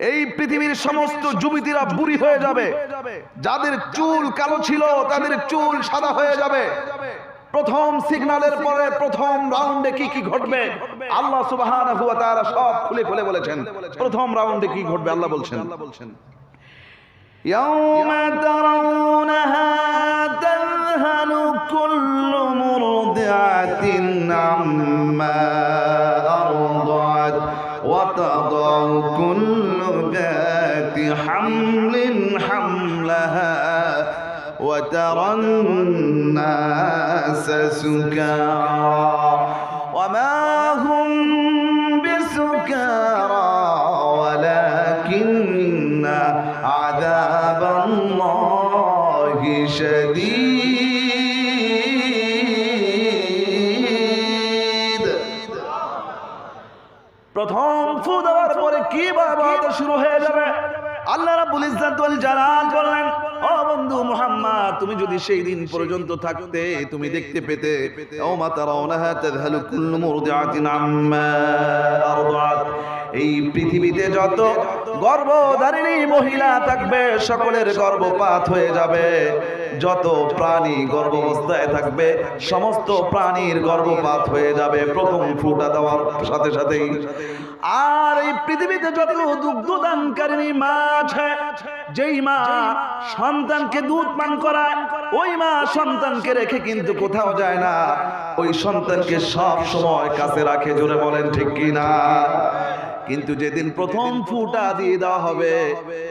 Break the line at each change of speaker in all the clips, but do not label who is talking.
এই পৃথিবীর সমস্ত যুবতীরা বুড়ি হয়ে যাবে যাদের চুল কালো ছিল তাদের চুল সাদা হয়ে যাবে প্রথম সিগন্যালের পরে প্রথম রাউন্ডে কি কি ঘটবে আল্লাহ সুবহানাহু ওয়া তাআলা সব খুলে খুলে বলেছেন প্রথম রাউন্ডে কি ঘটবে আল্লাহ বলছেন
يوم ترونها تذهل كل مرضعة عما أرضعت وتضع كل ذات حمل حملها وترى الناس سكارى. وما
জালাল বললেন, ও বন্ধু মুহাম্মদ, তুমি যদি সেই দিন পর্যন্ত থাকতে, তুমি দেখতে পেতে ও মাতার তাযহালু কুল্লু মুরদিআতিন এই পৃথিবীতে যত গর্ভধারিণী মহিলা থাকবে, সকলের গর্ভপাত হয়ে যাবে। যত প্রাণী গর্ভাবস্থায় থাকবে, সমস্ত প্রাণীর গর্ভপাত হয়ে যাবে। প্রথম ফুটা দেওয়ার সাথে সাথেই। আর এই পৃথিবীতে যত দুগ্ধদানকারিণী মা আছে, যেই মা সন্তানকে দুধ পান করায়, ওই মা সন্তানকে রেখে কিন্তু কোথাও যায় না। ওই সন্তানকে সব সময় কাছে রাখে, জোরে বলেন ঠিক কি না কিন্তু যেদিন প্রথম ফুটা দিয়ে দেওয়া হবে,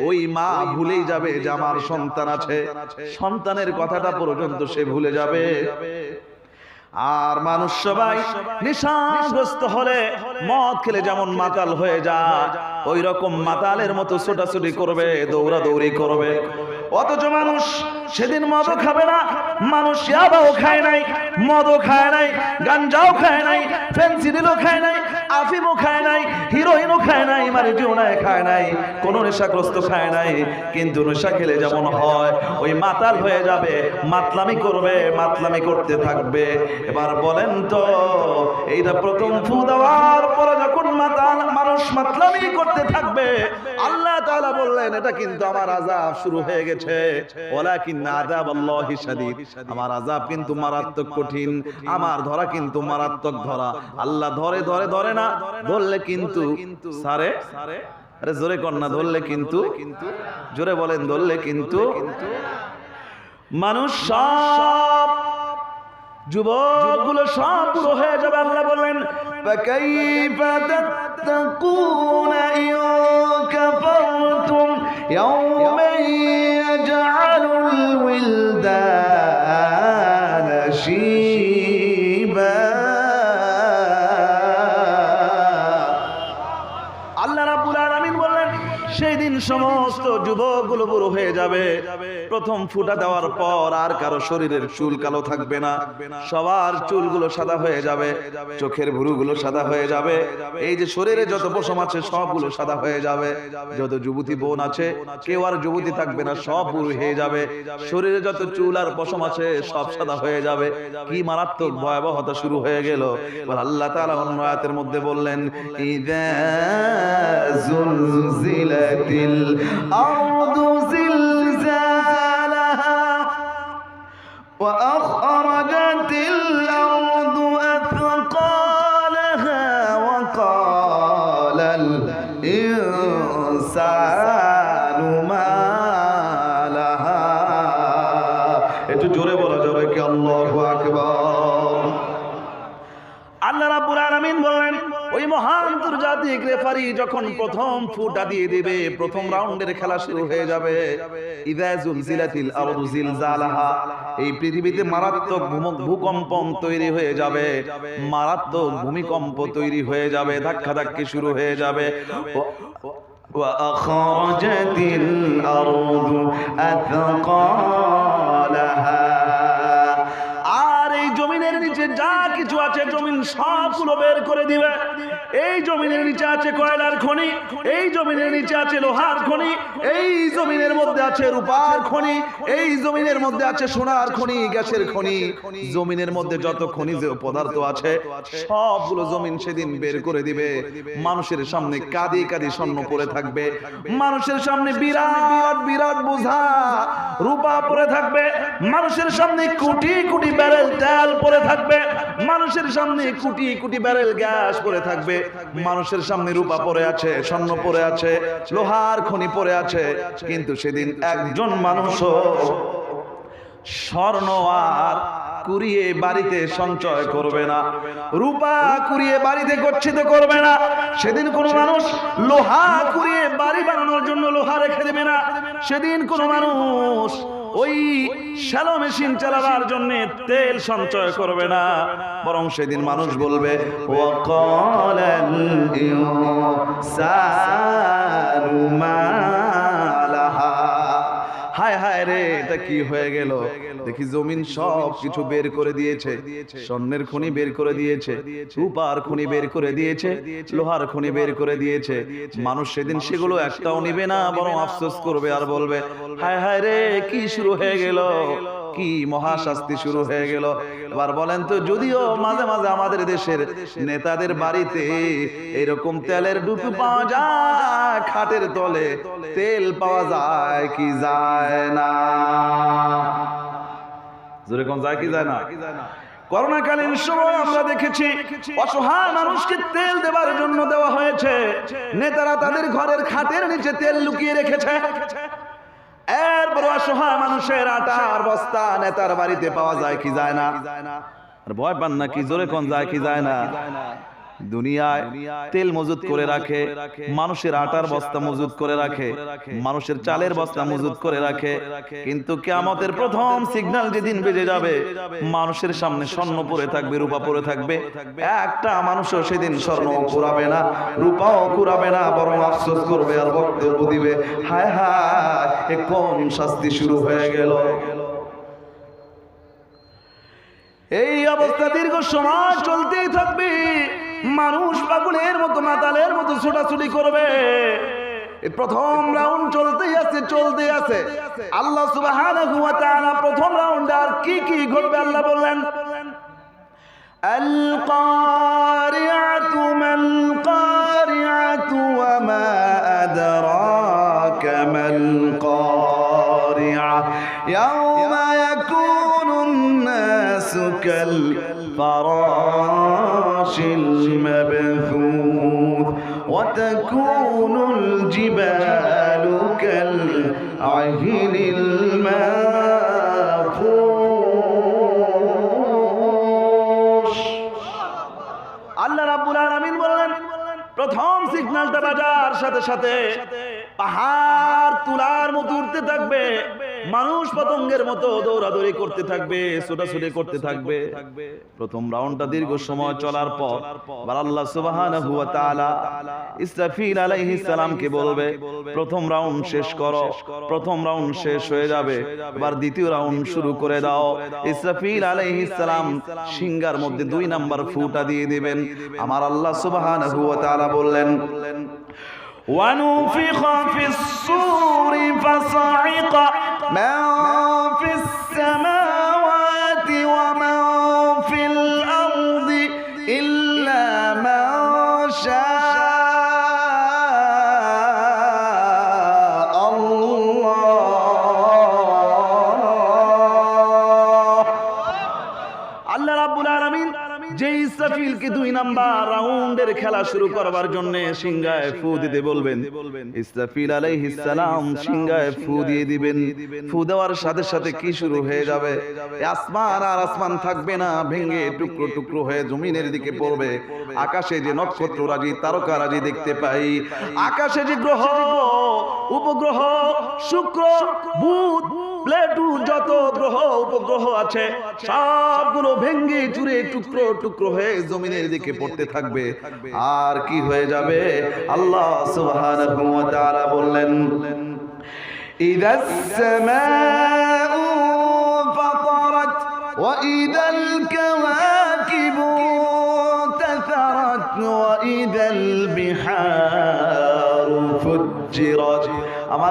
ওই মা ভুলেই যাবে যে আমার সন্তান আছে। সন্তানের কথাটা পর্যন্ত সে ভুলে যাবে। আর মানুষ সবাই নিশাগ্রস্ত হলে মদ খেলে যেমন মাতাল হয়ে যায় ওই রকম মাতালের মতো ছোটাছুটি করবে, দৌড়াদৌড়ি করবে। অথচ মানুষ সেদিন মদও খাবে না, মানুষ খায় নাই, মদও খায় নাই, গাঞ্জাও খায় নাই ফেন্সিডিলও খায় নাই আফিমও খায় নাই, হিরোইনও খায় নাই, মারিজুনায় খায় নাই, কোন নেশাগ্রস্ত খায় নাই, কিন্তু নেশা খেলে যেমন হয়, ওই মাতাল হয়ে যাবে, মাতলামি করবে, মাতলামি করতে থাকবে। এবার বলেন তো, এইটা প্রথম ফু দেওয়ার পরে যখন মানুষ মাতলামি করতে থাকবে, আল্লাহ তাআলা বললেন, এটা কিন্তু আমার আযাব শুরু হয়ে গেছে। ওয়ালাকিন আযাব আল্লাহি শাদীদ। আমার আযাব কিন্তু মারাত্মক কঠিন, আমার ধরা কিন্তু মারাত্মক ধরা। আল্লাহ ধরে ধরে ধরে না, ধরলে কিন্তু সারে, আরে জোরে না, ধরলে কিন্তু, জোরে বলেন, ধরলে কিন্তু মানুষ সব যুবকগুলো সব পুরো হয়ে যাবে। আল্লাহ বললেন
فكيف تتقون إن كفرتم يوما يجعل الولدان شيبا
আল্লাহ রাব্বুল আলামিন বললেন সেই দিন সমস্ত যুবকগুলো বুড়ো হয়ে যাবে প্রথম ফুটা দেওয়ার পর আর কারো শরীরের চুল কালো থাকবে না সবার চুলগুলো সাদা হয়ে যাবে চোখের ভুরুগুলো সাদা হয়ে যাবে এই যে শরীরে যত পশম আছে সবগুলো সাদা হয়ে যাবে যত যুবতী বোন আছে কেউ আর যুবতী থাকবে না সব বুড়ো হয়ে যাবে শরীরে যত চুল আর পশম আছে সব সাদা হয়ে যাবে কি মারাত্মক ভয়াবহতা শুরু হয়ে গেল এবার আল্লাহ তাআলা অন্য আয়াতের মধ্যে বললেন
إذا زلزلت الأرض زلزالها
Well, যখন প্রথম ফুটা দিয়ে দেবে প্রথম রাউন্ডের খেলা শুরু হয়ে যাবে ইযা জুলজিলাতিল আরদু জিলজালাহা এই পৃথিবীতে মারাত্মক ভূম- ভূকম্পন তৈরি হয়ে যাবে মারাত্মক ভূমিকম্প তৈরি হয়ে যাবে ধাক্কা ধাক্কি শুরু হয়ে যাবে ও-
وأخرجت الأرض أثقالها
আর এই জমিনে জমিনের নিচে যা কিছু আছে জমিন সবগুলো বের করে দিবে এই জমিনের নিচে আছে কয়লার খনি, এই জমিনের নিচে আছে লোহার খনি, এই জমিনের মধ্যে আছে রূপার খনি, এই জমিনের মধ্যে আছে সোনার খনি, গ্যাসের খনি। জমিনের মধ্যে যত খনিজ পদার্থ আছে, সবগুলো জমিন সেদিন বের করে দিবে। মানুষের সামনে কাঁদি কাঁদি স্বর্ণ পড়ে থাকবে। মানুষের সামনে বিরাট বিরাট বোঝা রূপা পড়ে থাকবে। মানুষের সামনে কোটি কোটি ব্যারেল তেল পড়ে থাকবে। মানুষের সামনে কোটি কোটি ব্যারেল গ্যাস পড়ে থাকবে। মানুষের সামনে রূপা পড়ে আছে, স্বর্ণ পড়ে আছে, লোহার খনি পড়ে আছে, কিন্তু সেদিন একজন মানুষও স্বর্ণ আর কুড়িয়ে বাড়িতে সঞ্চয় করবে না। রূপা কুড়িয়ে বাড়িতে গচ্ছিত করবে না। সেদিন কোনো মানুষ লোহা কুড়িয়ে বাড়ি বানানোর জন্য লোহা রেখে দেবে না। সেদিন কোনো মানুষ ওই শ্যালো মেশিন চালাবার জন্য তেল সঞ্চয় করবে না। বরং সেদিন মানুষ বলবে হায় হায় রে, এটা কি হয়ে গেল? দেখি জমিন বের করে দিয়েছে। স্বর্ণের খনি বের করে দিয়েছে। বের করে দিয়েছে। বের করে দিয়েছে। মানুষ সেদিন সেগুলো একটাও নিবে না, বরং আফসোস করবে আর বলবে হায় হায় রে, কি শুরু হয়ে গেল? কি মহাশাস্তি শুরু হয়ে গেল? এবার বলেন তো, যদিও মাঝে মাঝে আমাদের দেশের নেতাদের বাড়িতে এরকম তেলের ডুবু পাওয়া যায়, খাটের তলে তেল পাওয়া যায়, কি যায় না? জোরে কোন যায়, কি যায় না? করোনাকালীন সময় আমরা দেখেছি, অসহায় মানুষকে তেল দেওয়ার জন্য দেওয়া হয়েছে। নেতারা তাদের ঘরের খাটের নিচে তেল লুকিয়ে রেখেছে। এরপর অসহায় মানুষের আটার বস্তা নেতার বাড়িতে পাওয়া যায় কি যায় না? আর ভয় পান না কি জোরে কোন যায় কি যায় না? দুনিয়ায় তেল মজুদ করে রাখে, মানুষের আটার বস্তা মজুদ করে রাখে, মানুষের চালের বস্তা মজুদ করে রাখে। কিন্তু কেয়ামতের প্রথম সিগন্যাল যেদিন বেজে যাবে, মানুষের সামনে স্বর্ণ পরে থাকবে, রূপা পরে থাকবে। একটা মানুষও সেদিন স্বর্ণ কুড়াবে না, রূপাও কুড়াবে না, বরং আফসোস করবে আর বক্তব্য দিবে, হায় হায় কোন শাস্তি শুরু হয়ে গেল? এই অবস্থা দীর্ঘ সময় চলতেই থাকবে মানুষ পাগলের মতো মাতালের মতো ছোটাছুটি করবে এই প্রথম রাউন্ড চলতেই আছে চলতেই আছে আল্লাহ সুবহানাহু ওয়া তাআলা প্রথম রাউন্ডে আর কি কি ঘটবে আল্লাহ বললেন
القارعة ما القارعة وما أدراك ما القارعة يوم يكون الناس كالفراش المبثوث وتكون الجبال كالعهن المنفوش
আল্লাহ রাব্বুল আলামিন বললেন প্রথম সিগন্যালটা বাজার সাথে সাথে পাহাড় তুলার মতো উঠতে থাকবে মানুষ পতঙ্গের মতো দৌড়াদৌড়ি করতে থাকবে ছোটাছুটি করতে থাকবে প্রথম রাউন্ডটা দীর্ঘ সময় চলার পর আবার আল্লাহ সুবহানাহু ওয়া তাআলা ইসরাফিল আলাইহিস সালামকে বলবে প্রথম রাউন্ড শেষ করো প্রথম রাউন্ড শেষ হয়ে যাবে এবার দ্বিতীয় রাউন্ড শুরু করে দাও ইসরাফিল আলাইহিস সালাম সিংহার মধ্যে দুই নাম্বার ফুটা দিয়ে দিবেন আমার আল্লাহ সুবহানাহু ওয়া তাআলা বললেন ونفخ في الصور فصعق Não! ইসরাফিলকে দুই নাম্বার রাউন্ডের খেলা শুরু করবার জন্য সিংহায় ফু দিতে বলবেন। ইসরাফিল আলাইহিস সালাম সিংহায় ফু দিয়ে দিবেন। ফু দেওয়ার সাথে সাথে কি শুরু হয়ে যাবে? আসমান আর আসমান থাকবে না, ভেঙে টুকরো টুকরো হয়ে জমিনের দিকে পড়বে। আকাশে যে নক্ষত্র রাজি, তারকা রাজি দেখতে পাই। আকাশে যে গ্রহ, উপগ্রহ, শুক্র, বুধ প্লেটু যত গ্রহ, উপগ্রহ আছে, সবগুলো ভেঙ্গে চুরে টুকরো টুকরো হয়ে জমিনের দিকে পড়তে থাকবে। আর কি হয়ে যাবে? আল্লাহ সুবহানাহু বললেন
ইদাস সামাউ
ফাতারাত বিহার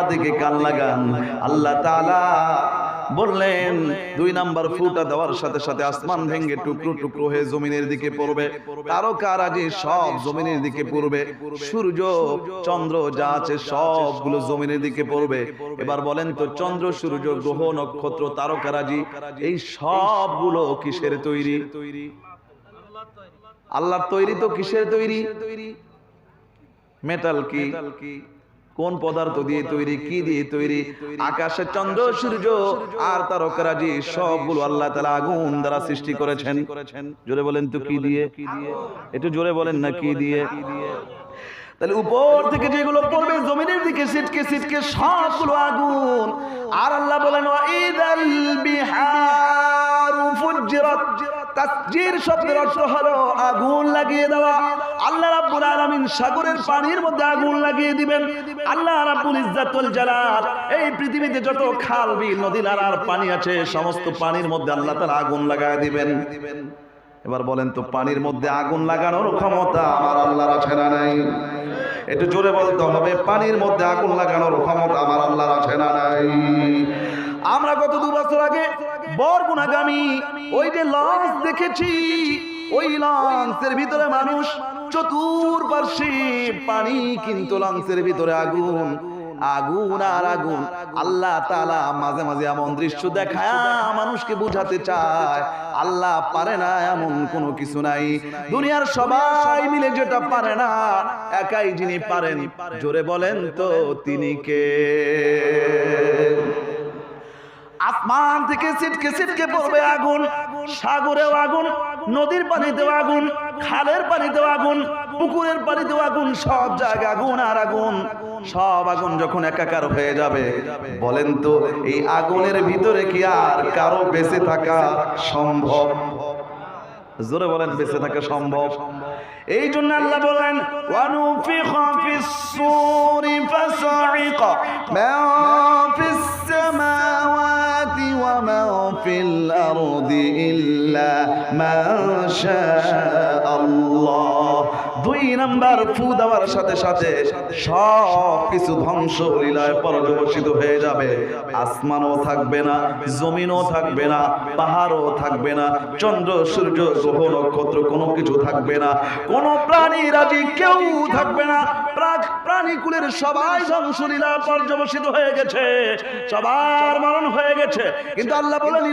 দিকে কান লাগান। আল্লাহ তাআলা বললেন, দুই নাম্বার ফুটা দেওয়ার সাথে সাথে আসমান ভেঙে টুকরো টুকরো হয়ে জমিনের দিকে পড়বে। তারকারাজি সব জমিনের দিকে পড়বে। সূর্য, চন্দ্র যা আছে সবগুলো জমিনের দিকে পড়বে। এবার বলেন তো, চন্দ্র, সূর্য, গ্রহ, নক্ষত্র তারকারাজি এই সবগুলো কিসের তৈরি? আল্লাহর তৈরি তো কিসের তৈরি? মেটাল কি? কোন পদার্থ দিয়ে তৈরি কি দিয়ে তৈরি আকাশে চন্দ্র সূর্য আর তারকারাজি সবগুলো আল্লাহ তালা আগুন দ্বারা সৃষ্টি করেছেন। জোরে বলেন তো কি দিয়ে? একটু জোরে বলেন না কি দিয়ে? তাহলে উপর থেকে যেগুলো পড়বে জমিনের দিকে সিটকে সিটকে সবগুলো আগুন। আর আল্লাহ বলেন বিহারু। আগুন লাগিয়ে দেওয়া। আল্লাহ সাগরের পানির মধ্যে আগুন লাগিয়ে দিবেন। আল্লাহ এই পৃথিবীতে যত খাল, বিল, নদী পানি আছে, সমস্ত পানির মধ্যে আল্লাহ আগুন লাগায় দিবেন। এবার বলেন তো, পানির মধ্যে আগুন লাগানোর ক্ষমতা আমার আল্লাহর আছে না নাই? একটু জোরে বলতে হবে, পানির মধ্যে আগুন লাগানোর ক্ষমতা আমার আল্লাহর আছে না নাই? আমরা গত দু বছর আগে বরগুনাগামী ওই যে লঞ্চ দেখেছি, ওই লঞ্চের ভিতরে মানুষ চতুর্পার্শ্বে পানি কিন্তু লঞ্চের ভিতরে আগুন আগুন আর আগুন। আল্লাহ তালা মাঝে মাঝে এমন দৃশ্য দেখায়, মানুষকে বুঝাতে চায়, আল্লাহ পারে না এমন কোনো কিছু নাই। দুনিয়ার সবাই মিলে যেটা পারে না, একাই যিনি পারেন, জোরে বলেন তো তিনি কে? আসমান থেকে ছিটকে ছিটকে পড়বে আগুন, সাগরেও আগুন, নদীর পানিতেও আগুন, খালের পানিতেও আগুন, পুকুরের পানিতেও আগুন, সব জায়গায় আগুন আর আগুন। সব আগুন যখন একাকার হয়ে যাবে, বলেন তো, এই আগুনের ভিতরে কি আর কারও বেঁচে থাকা সম্ভব? জোরে বলেন, বেঁচে থাকা সম্ভব। এই জন্য আল্লাহ বলেন, ওয়ানুফিখা ফিস সূরি ফাসাইকা, মা ফিস সামাওয়াতি ওয়া মা ফিল আরদি ইল্লা মা আল্লাহ। দুই নাম্বার ফু দেওয়ার সাথে সাথে সব কিছু ধ্বংস লীলায় পর্যবসিত হয়ে যাবে। আসমানও থাকবে না, জমিনও থাকবে না, পাহাড়ও থাকবে না, চন্দ্র, সূর্য, গ্রহ, নক্ষত্র কোনো কিছু থাকবে না। কোন প্রাণী রাজি কেউ থাকবে না, প্রাক- প্রাণীকুলের সবাই ধ্বংসলীলা পর্যবসিত হয়ে গেছে। সবার মরণ হয়ে গেছে। কিন্তু আল্লাহ বলেন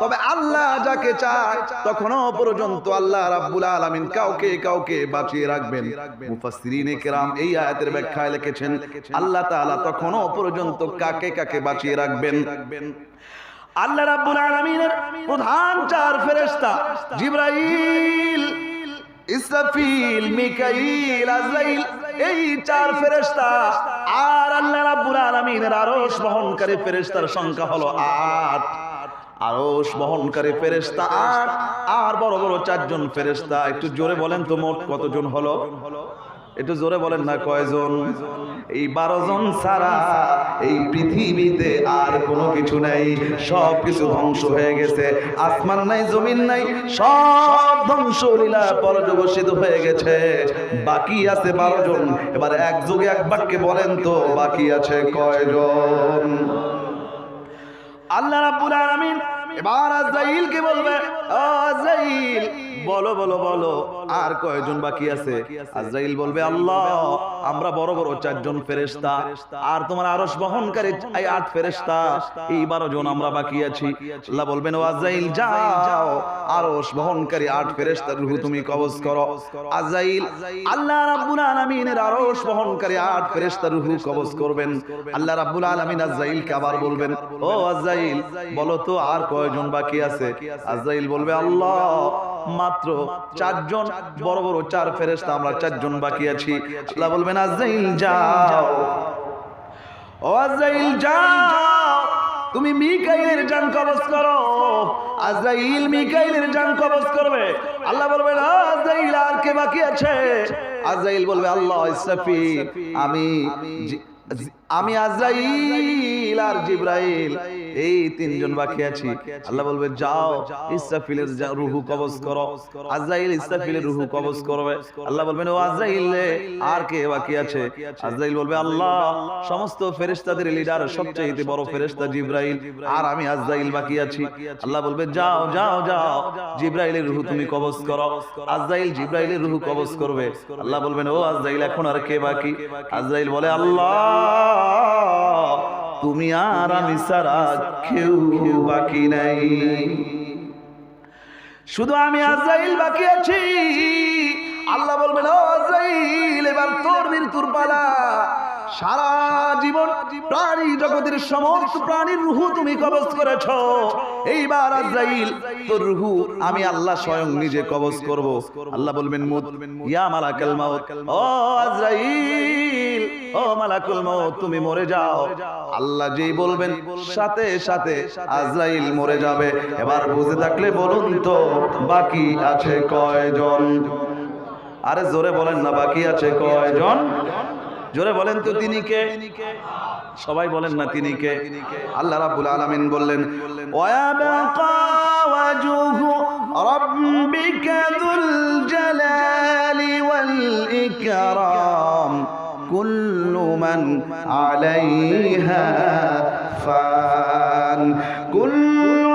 তবে আল্লাহ যাকে চায়, তখনও পর্যন্ত আল্লাহ রাব্বুল আলামিন কাউকে কাউকে বাঁচিয়ে রাখবেন। কেরাম এই আয়াতের ব্যাখ্যায় লিখেছেন, আল্লাহ তাআলা তখনও পর্যন্ত কাকে কাকে বাঁচিয়ে রাখবেন? আল্লাহ রাব্বুল আলামিনের প্রধান চার ফেরেশতা, জিবরাইল ইসরাফিল, মিকাইল, আজরাইল, এই চার ফেরেশতা আর আল্লাহ রাব্বুল আলামিনের আরশ বহনকারী ফেরেশতার সংখ্যা হলো আট। আরশ বহনকারী ফেরেশতা আট, আর বড় বড় চারজন ফেরেশতা। একটু জোরে বলেন তো মোট কতজন হলো? একটু জোরে বলেন না কয়জন? এই বারো জন ছাড়া এই পৃথিবীতে আর কোনো কিছু নাই। সব কিছু ধ্বংস হয়ে গেছে। আসমান নাই, জমিন নাই, সব ধ্বংস লীলা পর্যবসিত হয়ে গেছে। বাকি আছে বারো জন এবার এক যুগে এক বাক্যে বলেন তো, বাকি আছে কয়জন? আল্লাহ রাব্বুল আলামিন এবার আজরাইলকে বলবে আজরাইল বলো বলো বলো আর কয়জন বাকি আছে? আজরাইল বলবে আল্লাহ আমরা বড় বড় চারজন ফেরেশতা, আর তোমার আরশ বহনকারী আট ফেরেশতা, এই বারো জন আমরা বাকি আছি। আল্লাহ বলবেন যাও, আরশ বহনকারী আট ফেরেশতার রূহ তুমি কবজ করো। আজরাইল আল্লাহ রাব্বুল আলামিনের আরশ বহনকারী আট ফেরেশতার রূহ কবজ করবেন। আল্লাহ রাব্বুল আলামিন আজরাইলকে আবার বলবেন, ও আজরাইল বলো তো আর কয়জন বাকি আছে? আজরাইল বলবে, আল্লাহ, মাত্র চারজন, বড় বড় চার ফেরেশতা, আমরা চারজন বাকি আছি। আল্লাহ বলবেন আজরাইল যাও। ও আজরাইল যাও। তুমি মিকাইলের জান কবজ করো। আজরাইল মিকাইলের জান কবজ করবে। আল্লাহ বলবে আজরাইল আর কে বাকি আছে? আজরাইল বলবে, আল্লাহ ইসরাফিল আমি আমি আজরাইল আর জিব্রাইল। এই তিনজন বাকি আছি। আল্লাহ বলবে যাও ইসরাফিলের রুহু কবজ করো। আজরাইল ইসরাফিলের রুহু কবজ করবে। আল্লাহ বলবেন ও আজরাইল আর কে বাকি আছে? আজরাইল বলবে আল্লাহ সমস্ত ফেরেশতাদের লিডার সবচেয়ে বড় ফেরেশতা জিব্রাইল। আর আমি আজরাইল বাকি আছি। আল্লাহ বলবে যাও যাও যাও জিব্রাইলের রুহু তুমি কবজ করো। আজরাইল জিব্রাইলের রুহু কবজ করবে। আল্লাহ বলবেন ও আজরাইল এখন আর কে বাকি? আজরাইল বলে আল্লাহ! তুমি আর আমি সারা কেউ বাকি নাই। শুধু আমি আজরাইল বাকি আছি। আল্লাহ বলবেন আজরাইল, এবার তোর মৃত্যুর পালা। সারা জীবন প্রাণী জগতের সমস্ত প্রাণীর রুহু তুমি কবজ করেছ। এইবার আজরাইল, তোর রুহু আমি আল্লাহ স্বয়ং নিজে কবজ করব। আল্লাহ বলবেন, মুত, ইয়া মালাকাল মাউত। ও আজরাইল, ও মালাকুল মাউত, তুমি মরে যাও। আল্লাহ যেই বলবেন, সাথে সাথে আজরাইল মরে যাবে। এবার বুঝে থাকলে বলুন তো, বাকি আছে কয়জন? আরে জোরে বলেন না, বাকি আছে কয়জন? জোরে বলেন তো তিনি কে সবাই বলেন না তিনি কে আল্লাহ রাব্বুল আলামিন বললেন ওয়াবাকা ওয়াজহু রাব্বিকা যুল জালালি ওয়াল ইকরাম। কুল্লু মান আলাইহা ফান। কুল্লু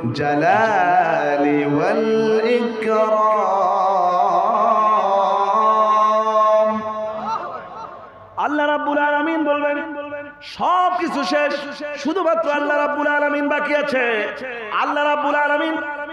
الجلال والإكرام আল্লাহ রাব্বুল আলামিন বলবেন সব কিছু শেষ শুধুমাত্র আল্লাহ রাব্বুল আলামিন বাকি আছে আল্লাহ রাব্বুল আলামিন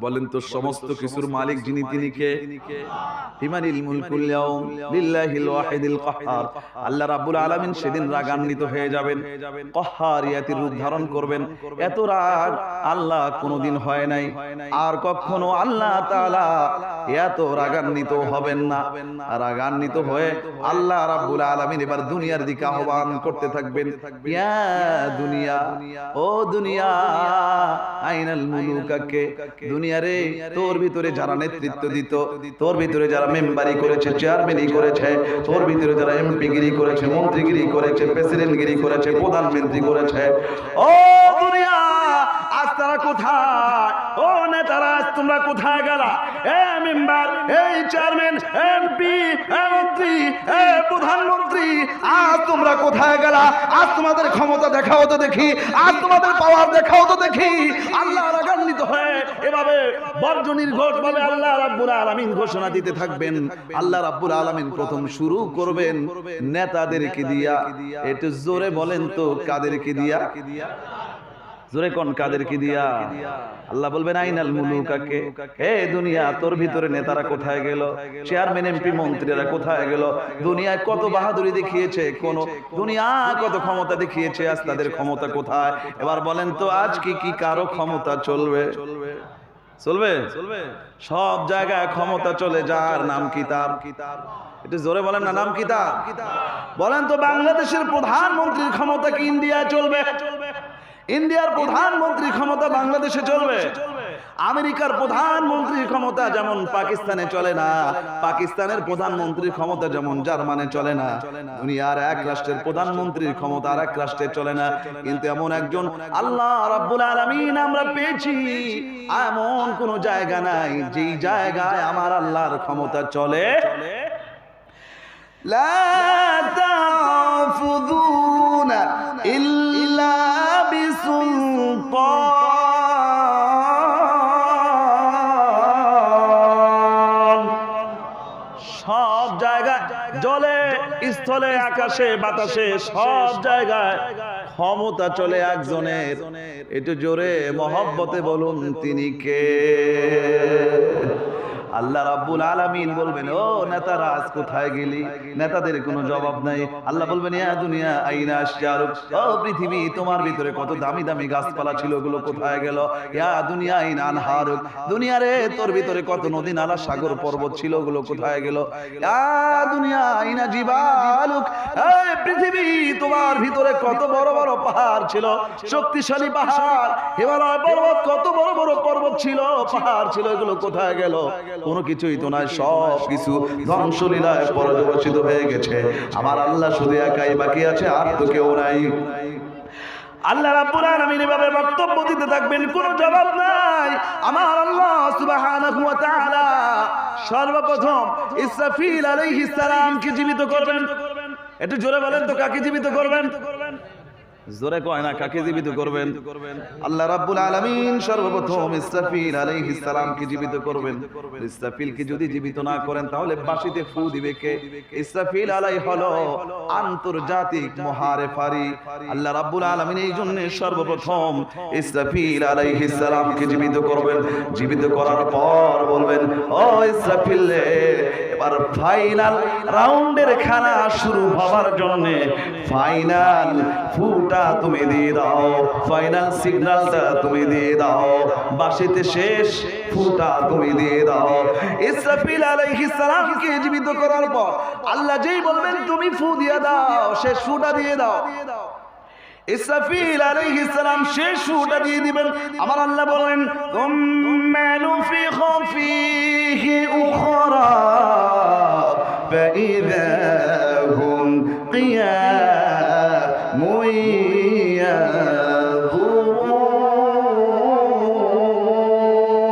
বলেন তো সমস্ত কিছুর মালিক যিনি তিনি কে হিমানিল মুলকুল ইয়াউম লিল্লাহিল ওয়াহিদিল কাহ্হার আল্লাহ রাব্বুল আলামিন সেদিন রাগান্বিত হয়ে যাবেন। কাহ্হারিয়াতির রূপ ধারণ করবেন। এত রাগ আল্লাহ কোনোদিন হয় নাই। আর কখনো আল্লাহ তাআলা এত রাগান্বিত হবেন না। রাগান্বিত হয়ে আল্লাহ রাব্বুল আলামিন এবার দুনিয়ার দিকে আহ্বান করতে থাকবেন। ইয়া দুনিয়া। ও দুনিয়া। আইনাল মুলুকাকে দুনিয়া রে তোর ভিতরে যারা নেতৃত্ব দিত তোর ভিতরে যারা মেম্বারি করেছে চেয়ারম্যানই করেছে তোর ভিতরে যারা এমপিগিরি করেছে মন্ত্রীগিরি করেছে প্রেসিডেন্টগিরি করেছে প্রধানমন্ত্রী করেছে। ও দুনিয়া আজ তারা কোথায়? ও নেতারা তোমরা কোথায় গেলা? এ মেম্বার এই চেয়ারম্যান এমপি মন্ত্রী এ প্রধানমন্ত্রী আজ তোমরা কোথায় গেলা? আজ তোমাদের ক্ষমতা দেখাও তো দেখি আজ তোমাদের পাওয়ার দেখাও তো দেখি। আল্লাহ এভাবে বর্জনীর ঘোষ ভাবে আল্লাহ রাব্বুল আলামিন ঘোষণা দিতে থাকবেন। আল্লাহ রাব্বুল আলামিন প্রথম শুরু করবেন নেতাদেরকে দিয়া। একটু জোরে বলেন তো, কাদেরকে দিয়া? জোরে কোন কাদেরকে দিয়া। আল্লাহ বলবেন আইনাল মুলুকাকে। হে দুনিয়া তোর ভিতরে নেতারা কোথায় গেল? চেয়ারম্যান এমপি মন্ত্রীরা কোথায় গেল? দুনিয়ায় কত বাহাদুরি দেখিয়েছে কোন দুনিয়া কত ক্ষমতা দেখিয়েছে আজ তাদের ক্ষমতা কোথায়? এবার বলেন তো আজ কি কি কারও ক্ষমতা চলবে? চলবে? চলবে? সব জায়গায় ক্ষমতা চলে যার নাম কি তার কি একটু জোরে বলেন না নাম কি তার বলেন তো বাংলাদেশের প্রধানমন্ত্রীর ক্ষমতা কি ইন্ডিয়া চলবে? ইন্ডিয়ার প্রধানমন্ত্রীর ক্ষমতা বাংলাদেশে চলবে আমেরিকার প্রধানমন্ত্রীর ক্ষমতা যেমন পাকিস্তানে চলে না পাকিস্তানের প্রধানমন্ত্রীর ক্ষমতা যেমন জার্মানে চলে না দুনিয়ার এক রাষ্ট্রের প্রধানমন্ত্রীর ক্ষমতা আর এক রাষ্ট্রে চলে না কিন্তু এমন একজন আল্লাহ রাব্বুল আলামিন আমরা পেয়েছি এমন কোন জায়গা নাই যেই জায়গায় আমার আল্লাহর ক্ষমতা চলে لا تنفذون إلا সুলতান। সব জায়গায়, জলে, স্থলে, আকাশে, বাতাসে, সব জায়গায় ক্ষমতা চলে একজনের। একটু জোরে মহব্বতে বলুন, তিনি কে? আল্লাহ রাব্বুল আলামিন বলবেন, ও নেতারা, আজ কোথায় গেলি? নেতাদের কোনো জবাব নাই। আল্লাহ বলবেন, ইয়া দুনিয়া, আইনা আশজারুক ও পৃথিবী, তোমার ভিতরে কত দামি দামি গাছপালা ছিল, ওগুলো কোথায় গেল? ইয়া দুনিয়া, আইনা আনহারুক। দুনিয়ারে তোর ভিতরে কত নদী, নালা, সাগর, পর্বত ছিল, ওগুলো কোথায় গেল? ইয়া দুনিয়া, আইনা জিবালুক। এই পৃথিবী, তোমার ভিতরে কত বড় বড় পাহাড় ছিল? শক্তিশালী পাহাড়। হিমালয় পর্বত, কত বড় বড় পর্বত ছিল? পাহাড় ছিল এগুলো কোথায় গেল? কোনো কিছুই তো নাই সব কিছু ধ্বংসলীলায় পর্যবসিত হয়ে গেছে। আমার আল্লাহ শুধু একাই বাকি আছে আর তো কেউ নাই। আল্লাহ রাব্বুল আলামিন এভাবে বক্তব্য দিতে থাকবেন কোনো জবাব নাই। আমার আল্লাহ সুবহানাহু ওয়া তাআলা সর্বপ্রথম ইসরাফিল আলাইহিস সালামকে জীবিত করবেন। একটু জোরে বলেন তো কাকে জীবিত করবেন? জোরে কয় না, কাকে জীবিত করবেন? আল্লাহ রাব্বুল আলামিন সর্বপ্রথম ইসরাফিল আলাইহিস সালামকে জীবিত করবেন? ইসরাফিল ইসরাফিলকে যদি জীবিত না করেন, তাহলে বাঁশিতে ফু দিবে কে? ইসরাফিল আলাই হলো আন্তর্জাতিক মহারেফারি। আল্লাহ রাব্বুল আলামিন এই জন্য সর্বপ্রথম ইসরাফিল আলাইহিস সালামকে জীবিত করবেন। জীবিত করার পর বলবেন, ও ইসরাফিল এবার ফাইনাল রাউন্ডের খেলা শুরু হবার জন্য ফাইনাল ফুটা তুমি দিয়ে দাও ফাইনাল সিগন্যালটা তুমি দিয়ে দাও বাসিতে শেষ ফুটা তুমি দিয়ে দাও। ইসরাফিল আলাইহিস সালামকে জীবিত করার পর আল্লাহ যেই বলবেন, তুমি ফু দিয়ে দাও, শেষ ফুটা দিয়ে দাও। ইসরাফিল আলাইহিস সালাম শেষ ফুটা দিয়ে দিবেন। আমার আল্লাহ বলেন তুম্মা নুফিখা ফীহি উখরা। فإذا هم قيام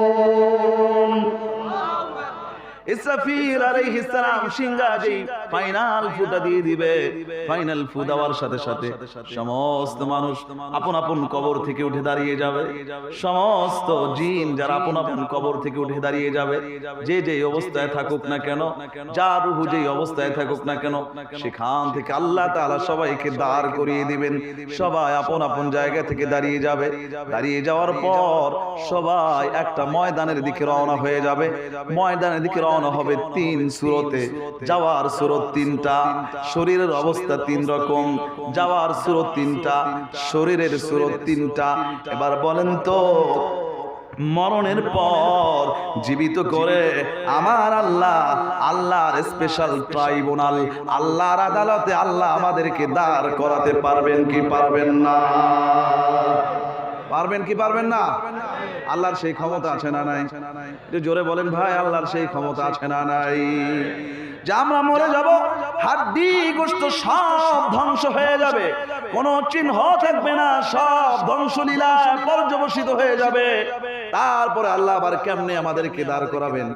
ينظرون. السفير عليه السلام شنغاجي. ফাইনাল ফুটা দিয়ে দিবে। ফাইনাল ফু দেওয়ার সাথে সাথে সমস্ত মানুষ আপন আপন কবর থেকে উঠে দাঁড়িয়ে যাবে। সমস্ত জিন যারা আপন আপন কবর থেকে উঠে দাঁড়িয়ে যাবে যে যে অবস্থায় থাকুক না কেন রুহু যেই অবস্থায় থাকুক না কেন সেখান থেকে আল্লাহ তাআলা সবাইকে দাঁড় করিয়ে দিবেন। সবাই আপন আপন জায়গা থেকে দাঁড়িয়ে যাবে। দাঁড়িয়ে যাওয়ার পর সবাই একটা ময়দানের দিকে রওনা হয়ে যাবে। ময়দানের দিকে রওনা হবে তিন সুরতে যাওয়ার সুরত তিনটা, শরীরের অবস্থা তিন রকম। যাওয়ার সুরত তিনটা, শরীরের সুরত তিনটা। এবার বলেন তো, মরণের পর জীবিত করে আমার আল্লাহ, আল্লাহর স্পেশাল ট্রাইব্যুনাল আল্লাহর আদালতে আল্লাহ আমাদেরকে দাঁড় করাতে পারবেন কি পারবেন না? পারবেন কি পারবেন না? আল্লাহর সেই ক্ষমতা আছে না নাই? জোরে বলেন ভাই, আল্লাহর সেই ক্ষমতা আছে না নাই? আমরা মরে যাব, হাড্ডি গোস্ত সব ধ্বংস হয়ে যাবে। কোনো চিহ্ন থাকবে না, সব ধ্বংসলীলা পর্যবসিত হয়ে যাবে। তারপরে আল্লাহ আবার কেমনে আমাদেরকে দাঁড় করাবেন?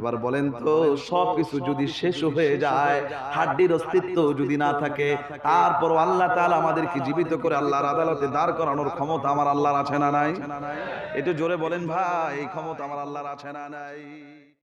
এবার বলেন তো সব কিছু যদি শেষ হয়ে যায়, হাড্ডির অস্তিত্ব যদি না থাকে তারপর আল্লাহ তাআলা আমাদেরকে জীবিত করে আল্লাহর আদালতে দাঁড় করানোর ক্ষমতা আমার আল্লাহর আছে না নাই? একটু জোরে বলেন ভাই, এই ক্ষমতা আমার আল্লাহর আছে না নাই?